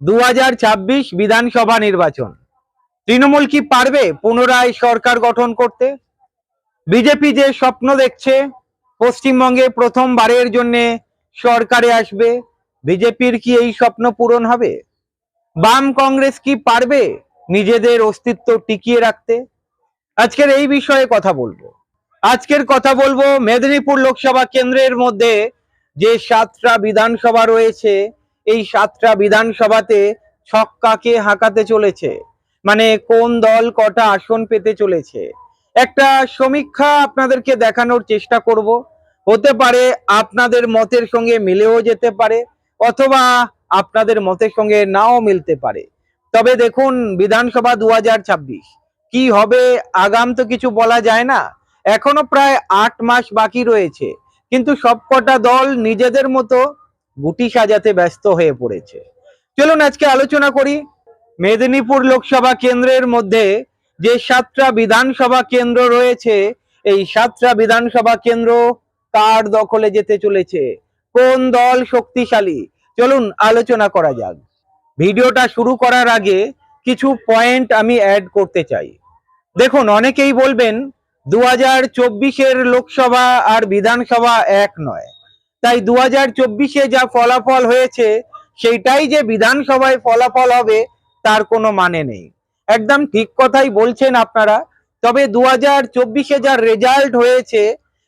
দু হাজার ছাব্বিশ বিধানসভা নির্বাচন। তৃণমূল কি পারবে পুনরায় সরকার গঠন করতে? বিজেপি যে স্বপ্ন দেখছে, পশ্চিমবঙ্গে প্রথমবারের জন্য সরকারে আসবে, বিজেপির কি এই স্বপ্ন পূরণ হবে? বাম কংগ্রেস কি পারবে নিজেদের অস্তিত্ব টিকিয়ে রাখতে? আজকের এই বিষয়ে কথা বলব। আজকের কথা বলব মেদিনীপুর লোকসভা কেন্দ্রের মধ্যে যে সাতটা বিধানসভা রয়েছে এই সাতটা বিধানসভাতে ছক্কাকে হাঁকাতে চলেছে? মানে কোন দল কটা আসন পেতে চলেছে? একটা সমীক্ষা আপনাদেরকে দেখানোর চেষ্টা করব। হতে পারে আপনাদের মতের সঙ্গে মিলেও যেতে পারে, অথবা আপনাদের মতের সঙ্গে নাও মিলতে পারে। তবে দেখুন, বিধানসভা দু হাজার ছাব্বিশ, কি হবে আগাম তো কিছু বলা যায় না। এখনও প্রায় আট মাস বাকি রয়েছে। কিন্তু সবকটা দল নিজেদের মতো গুটি সাজাতে ব্যস্ত হয়ে পড়েছে। চলুন আজকে আলোচনা করি মেদিনীপুর লোকসভা কেন্দ্রের মধ্যে যে সাতটা বিধানসভা কেন্দ্র রয়েছে, এই সাতটা বিধানসভা কেন্দ্র কার দখলে যেতে চলেছে? কোন দল শক্তিশালী? চলুন আলোচনা করা যাক। ভিডিওটা শুরু করার আগে কিছু পয়েন্ট আমি অ্যাড করতে চাই। দেখুন, অনেকেই বলবেন দু হাজার লোকসভা আর বিধানসভা এক নয়। তাই দু হাজার চব্বিশে যা ফলাফল হয়েছে, সেইটাই যে বিধানসভায় ফলাফল হবে, তার কোনো মানে নেই। একদম ঠিক কথাই বলছেন আপনারা, তবে দু হাজার চব্বিশে যা রেজাল্ট হয়েছে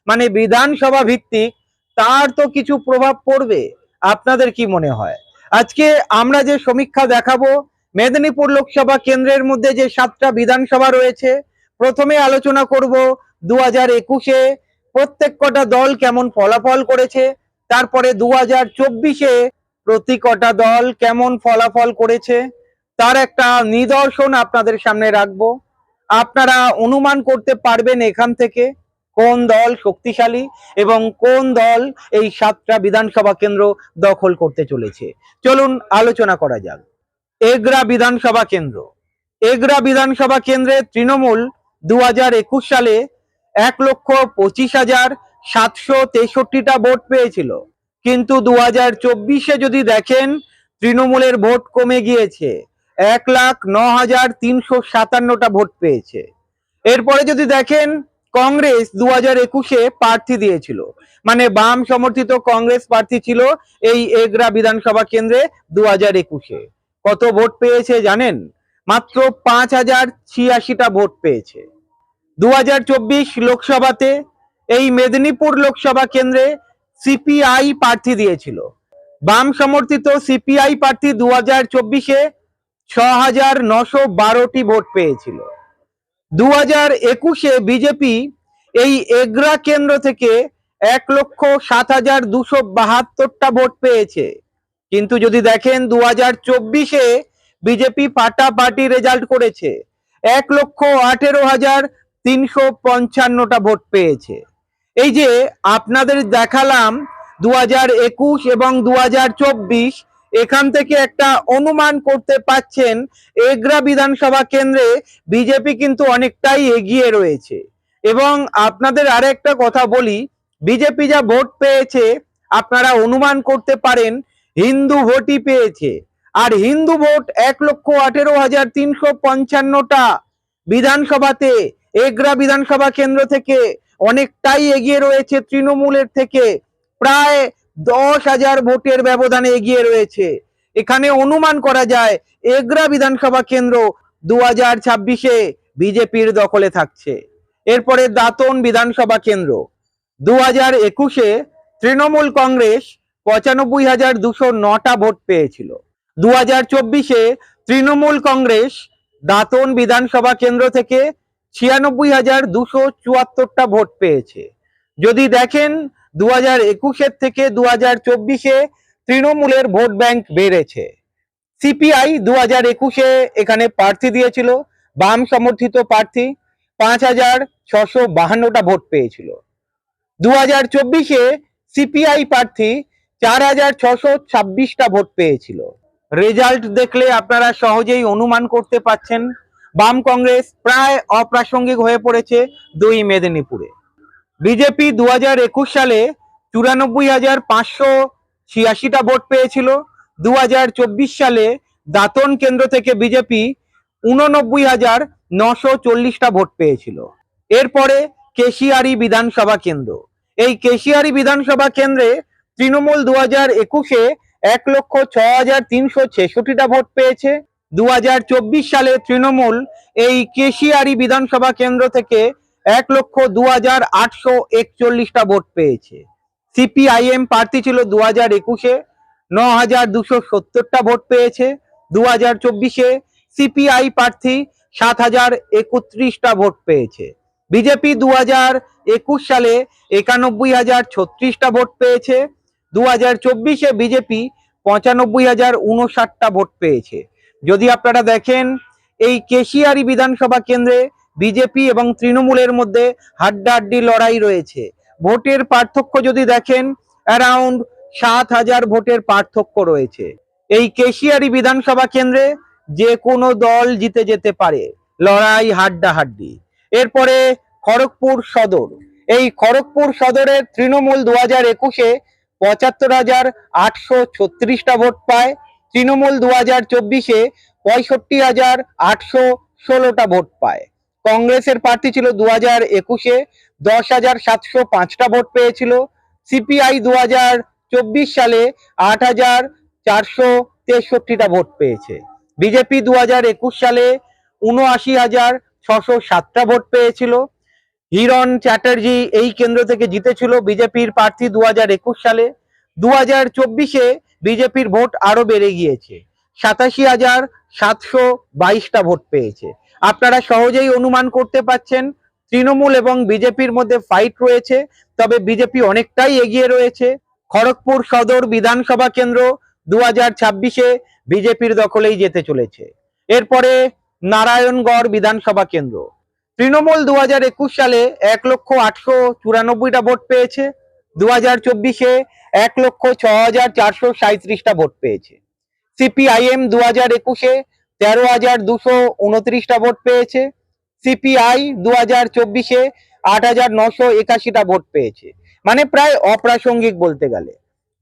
মানে বিধানসভা ভিত্তিক, তার তো কিছু প্রভাব পড়বে, আপনাদের কি মনে হয়? আজকে আমরা যে সমীক্ষা দেখাবো, মেদিনীপুর লোকসভা কেন্দ্রের মধ্যে যে সাতটা বিধানসভা রয়েছে, প্রথমে আলোচনা করব দু হাজার একুশে, প্রত্যেক কটা দল কেমন ফলাফল করেছে তারপরে দু হাজার চব্বিশে প্রতি কটা দল কেমন ফলাফল করেছে তার একটা নিদর্শন আপনাদের সামনে রাখব। আপনারা অনুমান করতে পারবেন এখান থেকে কোন দল শক্তিশালী এবং কোন দল এই সাতটা বিধানসভা কেন্দ্র দখল করতে চলেছে। চলুন আলোচনা করা যাক। এগরা বিধানসভা কেন্দ্র। এগরা বিধানসভা কেন্দ্রে তৃণমূল দু সালে এক লক্ষ পঁচিশ হাজার সাতশো তেষট্টিটা ভোট পেয়েছিল। কিন্তু দু হাজার চব্বিশে যদি দেখেন, তৃণমূলের ভোট কমে গিয়েছে। এক লাখ ন হাজার তিনশো সাতান্নটা ভোট পেয়েছে। এরপরে যদি দেখেন, কংগ্রেস দু হাজার একুশে প্রার্থী দিয়েছিল। মানে বাম সমর্থিত কংগ্রেস প্রার্থী ছিল এই এগরা বিধানসভা কেন্দ্রে দু হাজার একুশে। কত ভোট পেয়েছে জানেন? মাত্র পাঁচ হাজার ছিয়াশিটা ভোট পেয়েছে। দু হাজার চব্বিশ লোকসভাতে এই মেদিনীপুর লোকসভা কেন্দ্রে সিপিআই প্রার্থী দিয়েছিল। বাম সমর্থিত সিপিআই প্রার্থী দু হাজার চব্বিশে ছ হাজার নশো বারোটি ভোট পেয়েছিল। দু হাজার একুশে বিজেপি এই এগরা কেন্দ্র থেকে এক লক্ষ সাত হাজার দুশো বাহাত্তরটা ভোট পেয়েছে। কিন্তু যদি দেখেন দু হাজার চব্বিশে বিজেপি পার্টি রেজাল্ট করেছে, এক লক্ষ আঠেরো হাজার তিনশো পঞ্চান্নটা ভোট পেয়েছে। এই যে আপনাদের দেখালাম দু একুশ এবং দু চব্বিশ, এখান থেকে একটা অনুমান করতে পাচ্ছেন এগরা বিধানসভা কেন্দ্রে বিজেপি কিন্তু অনেকটাই এগিয়ে রয়েছে। এবং আপনাদের আরেকটা কথা বলি, বিজেপি যা ভোট পেয়েছে, আপনারা অনুমান করতে পারেন, হিন্দু ভোটই পেয়েছে। আর হিন্দু ভোট এক লক্ষ আঠেরো হাজার তিনশো পঞ্চান্নটা বিধানসভাতে, এগরা বিধানসভা কেন্দ্র থেকে অনেকটাই এগিয়ে রয়েছে তৃণমূলের থেকে। প্রায় দশ হাজার ভোটের ব্যবধানে এগিয়ে রয়েছে। এখানে অনুমান করা যায়, এগরা বিধানসভা কেন্দ্র দু হাজার ছাব্বিশে বিজেপির দখলে থাকছে। এরপরে দাতন বিধানসভা কেন্দ্র দু হাজার একুশে তৃণমূল কংগ্রেস পঁচানব্বই হাজার দুশো নটা ভোট পেয়েছিল। দু হাজার চব্বিশে তৃণমূল কংগ্রেস দাতন বিধানসভা কেন্দ্র থেকে ছিয়ানব্বই হাজার দুশো চুয়াত্তরটা ভোট পেয়েছে। যদি দেখেন দু হাজার একুশের থেকে দু হাজার চব্বিশে তৃণমূলের ভোট ব্যাংক বেড়েছে। সিপিআই দু হাজার একুশে এখানে প্রার্থী দিয়েছিল, বাম সমর্থিত প্রার্থী, পাঁচ হাজার ছশো বাহান্নটা ভোট পেয়েছিল। দু হাজার চব্বিশে সিপিআই প্রার্থী, চার হাজার ছশো ছাব্বিশটা ভোট পেয়েছিল। রেজাল্ট দেখলে আপনারা সহজেই অনুমান করতে পাচ্ছেন বাম কংগ্রেস প্রায় অপ্রাসঙ্গিক হয়ে পড়েছে দুই মেদিনীপুরে। বিজেপি দু হাজার একুশ সালে চুরানব্বই হাজার পাঁচশো ছিয়াশিটা ভোট পেয়েছিল। দু হাজার চব্বিশ সালে দাতন কেন্দ্র থেকে বিজেপি উননব্বই হাজার নশো চল্লিশটা ভোট পেয়েছিল। এরপরে কেশিয়ারি বিধানসভা কেন্দ্র। এই কেশিয়ারি বিধানসভা কেন্দ্রে তৃণমূল দু হাজার একুশে এক লক্ষ ছ হাজার তিনশো ছেষট্টিটা ভোট পেয়েছে। দু হাজার চব্বিশ সালে তৃণমূল এই কেশিয়ারি বিধানসভা কেন্দ্র থেকে এক লক্ষ দু হাজার আটশো একচল্লিশটা ভোট পেয়েছে। সিপিআইএম প্রার্থী ছিল দু হাজার একুশে ন হাজার দুশো সত্তরটা ভোট পেয়েছে। দু হাজার চব্বিশে সিপিআই প্রার্থী সাত হাজার একত্রিশটা ভোট পেয়েছে। বিজেপি দু হাজার একুশ সালে একানব্বই হাজার ছত্রিশটা ভোট পেয়েছে। দু হাজার চব্বিশে বিজেপি পঁচানব্বই হাজার উনষাটটা ভোট পেয়েছে। যদি আপনারা দেখেন, এই কেশিয়ারি বিধানসভা কেন্দ্রে বিজেপি এবং তৃণমূলের মধ্যে হাড্ডাহাড্ডি লড়াই রয়েছে। ভোটের পার্থক্য যদি দেখেন অ্যারাউন্ড সাত হাজার ভোটের পার্থক্য রয়েছে। এই কেশিয়ারি বিধানসভা কেন্দ্রে যে কোনো দল জিতে যেতে পারে, লড়াই হাড্ডাহাড্ডি। এরপরে খড়গপুর সদর। এই খড়গপুর সদরের তৃণমূল দু হাজার একুশে পঁচাত্তর হাজার আটশো ছত্রিশটা ভোট পায়। তৃণমূল দু হাজার চব্বিশে পঁয়ষট্টি হাজার আটশো ষোলোটা ভোট পায়। কংগ্রেসের প্রার্থী ছিল দু হাজার একুশে, দশ হাজার সাতশো পাঁচটা ভোট পেয়েছিল। সিপিআই দু হাজার চব্বিশ সালে আট হাজার চারশো তেষট্টিটা ভোট পেয়েছে। বিজেপি দু হাজার একুশ সালে উনআশি হাজার ছশো সাতটা ভোট পেয়েছিল। হিরণ চ্যাটার্জি এই কেন্দ্র থেকে জিতেছিল। বিজেপির প্রার্থী দু হাজার একুশ সালে। দু হাজার চব্বিশে বিজেপির ভোট আরও বেড়ে গিয়েছে। সাতাশি হাজার সাতশো বাইশটা ভোট পেয়েছে। আপনারা সহজেই অনুমান করতে পাচ্ছেন তৃণমূল এবং বিজেপির মধ্যে ফাইট রয়েছে, তবে বিজেপি অনেকটাই এগিয়ে রয়েছে। খড়গপুর সদর বিধানসভা কেন্দ্র দু হাজার ছাব্বিশে বিজেপির দখলেই যেতে চলেছে। এরপরে নারায়ণগড় বিধানসভা কেন্দ্র। তৃণমূল দু সালে এক লক্ষ আটশো চুরানব্বইটা ভোট পেয়েছে। দু হাজার চব্বিশে এক লক্ষ ছ হাজার চারশো সাঁত্রিশটা ভোট পেয়েছে। সিপিআইএম দু হাজার একুশে তেরো হাজার দুশো উনত্রিশটা ভোট পেয়েছে। সিপিআই দু হাজার চব্বিশে আট হাজার নশো একাশিটা ভোট পেয়েছে। মানে প্রায় অপ্রাসঙ্গিক বলতে গেলে।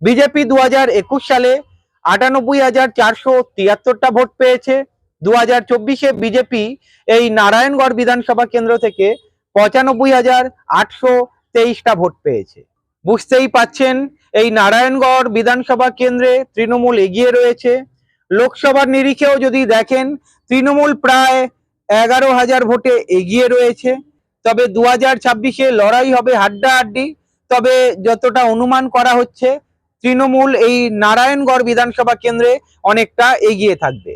বিজেপি দু হাজার একুশ সালে আটানব্বই হাজার চারশো তিয়াত্তরটা ভোট পেয়েছে। দু হাজার চব্বিশে বিজেপি এই নারায়ণগড় বিধানসভা কেন্দ্র থেকে পঁচানব্বই হাজার আটশো তেইশটা ভোট পেয়েছে। বুঝতেই পাচ্ছেন এই নারায়ণগড় বিধানসভা কেন্দ্রে তৃণমূল এগিয়ে রয়েছে। লোকসভার নিরিখেও যদি দেখেন, তৃণমূল প্রায় এগারো হাজার ভোটে এগিয়ে রয়েছে। তবে দু হাজার ছাব্বিশে লড়াই হবে হাড্ডাহাড্ডি। তবে যতটা অনুমান করা হচ্ছে, তৃণমূল এই নারায়ণগড় বিধানসভা কেন্দ্রে অনেকটা এগিয়ে থাকবে।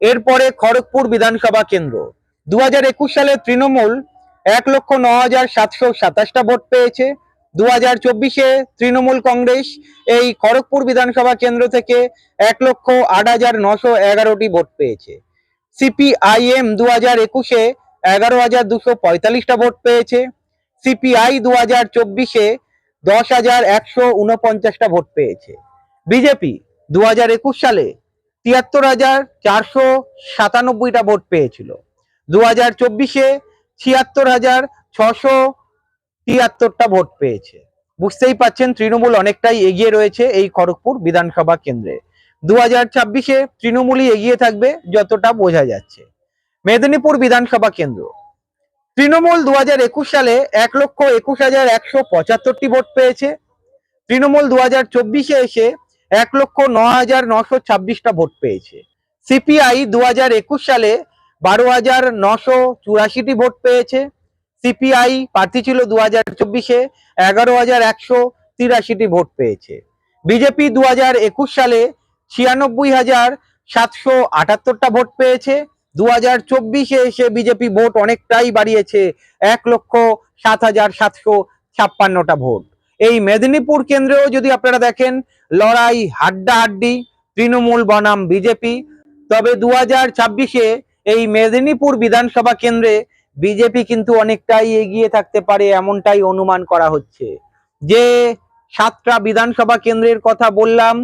এরপরে খড়গপুর বিধানসভা কেন্দ্র। দু হাজার একুশ সালে তৃণমূল এক লক্ষ ন হাজার সাতশো সাতাশটা ভোট পেয়েছে। দু হাজার চব্বিশে তৃণমূল কংগ্রেস এই খড়গপুর বিধানসভা কেন্দ্র থেকে এক লক্ষ আট হাজার নশো এগারোটি ভোট পেয়েছে। সিপিআইএম দু হাজার একুশে এগারো হাজার দুশো পঁয়তাল্লিশটা ভোট পেয়েছে। সিপিআই দু হাজার চব্বিশে দশ হাজার একশো উনপঞ্চাশটা ভোট পেয়েছে। বিজেপি দু হাজার একুশ সালে তিয়াত্তর হাজার চারশো সাতানব্বইটা ভোট পেয়েছিল। দু হাজার চব্বিশে ছিয়াত্তর হাজার ছশো তিয়াত্তরটা ভোট পেয়েছে। বুঝতেই পাচ্ছেন, তৃণমূল অনেকটাই এগিয়ে রয়েছে এই খড়গপুর বিধানসভা কেন্দ্রে। দু হাজার ছাব্বিশে তৃণমূলই এগিয়ে থাকবে যতটা বোঝা যাচ্ছে। মেদিনীপুর বিধানসভা কেন্দ্র। তৃণমূল দু হাজার একুশ সালে এক লক্ষ একুশ হাজার একশো পঁচাত্তরটি ভোট পেয়েছে। তৃণমূল দু হাজার চব্বিশে এসে এক লক্ষ ন হাজার নশো ছাব্বিশটা ভোট পেয়েছে। সিপিআই দু হাজার একুশ সালে বারো হাজার নশো চুরাশিটি ভোট পেয়েছে। সিপিআই প্রার্থী ছিল দু হাজার চব্বিশে এগারো হাজার একশো তিরাশিটি ভোট পেয়েছে। বিজেপি দু হাজার একুশ সালে ছিয়ানব্বই হাজার সাতশো আটাত্তরটা ভোট পেয়েছে। দু হাজার চব্বিশে এসে বিজেপি ভোট অনেকটাই বাড়িয়েছে, এক লক্ষ সাত হাজার সাতশো ছাপ্পান্নটা ভোট। এই মেদিনীপুর কেন্দ্রেও যদি আপনারা দেখেন, লড়াই, হাড্ডাহাড্ডি, তৃণমূল বনাম বিজেপি। তবে দু হাজার এই মেদিনীপুর বিধানসভা কেন্দ্রে বিজেপি কিন্তু অনেকটাই এগিয়ে থাকতে পারে, এমনটাই অনুমান করা হচ্ছে। যে সাতটা বিধানসভা কেন্দ্রের কথা বললাম,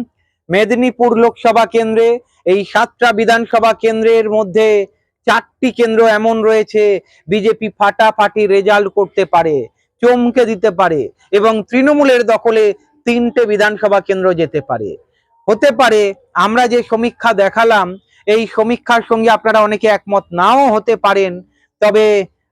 মেদিনীপুর লোকসভা কেন্দ্রে, এই সাতটা বিধানসভা কেন্দ্রের মধ্যে চারটি কেন্দ্র এমন রয়েছে, বিজেপি ফাটাফাটি রেজাল্ট করতে পারে, চমকে দিতে পারে, এবং তৃণমূলের দখলে তিনটে বিধানসভা কেন্দ্র যেতে পারে। হতে পারে, আমরা যে সমীক্ষা দেখালাম, এই সমীক্ষার সঙ্গে আপনারা অনেকে একমত, নাও হতে পারেন তবে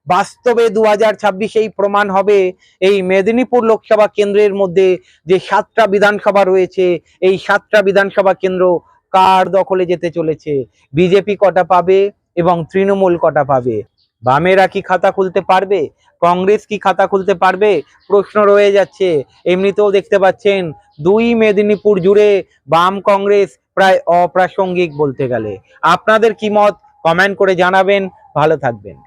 বাস্তবে দু হাজার ছাব্বিশেই প্রমাণ হবে। এই মেদিনীপুর লোকসভা কেন্দ্রের মধ্যে যে সাতটা বিধানসভা রয়েছে, এই সাতটা বিধানসভা কেন্দ্র কার দখলে যেতে চলেছে? বিজেপি কটা পাবে এবং তৃণমূল কটা পাবে? বামেরা কি খাতা খুলতে পারবে? কংগ্রেস কি খাতা খুলতে পারবে? প্রশ্ন রয়ে যাচ্ছে। এমনিতেও দেখতে পাচ্ছেন, দুই মেদিনীপুর জুড়ে বাম কংগ্রেস প্রায় অপ্রাসঙ্গিক বলতে গেলে। আপনাদের কি মত? কমেন্ট করে জানাবেন। ভালো থাকবেন।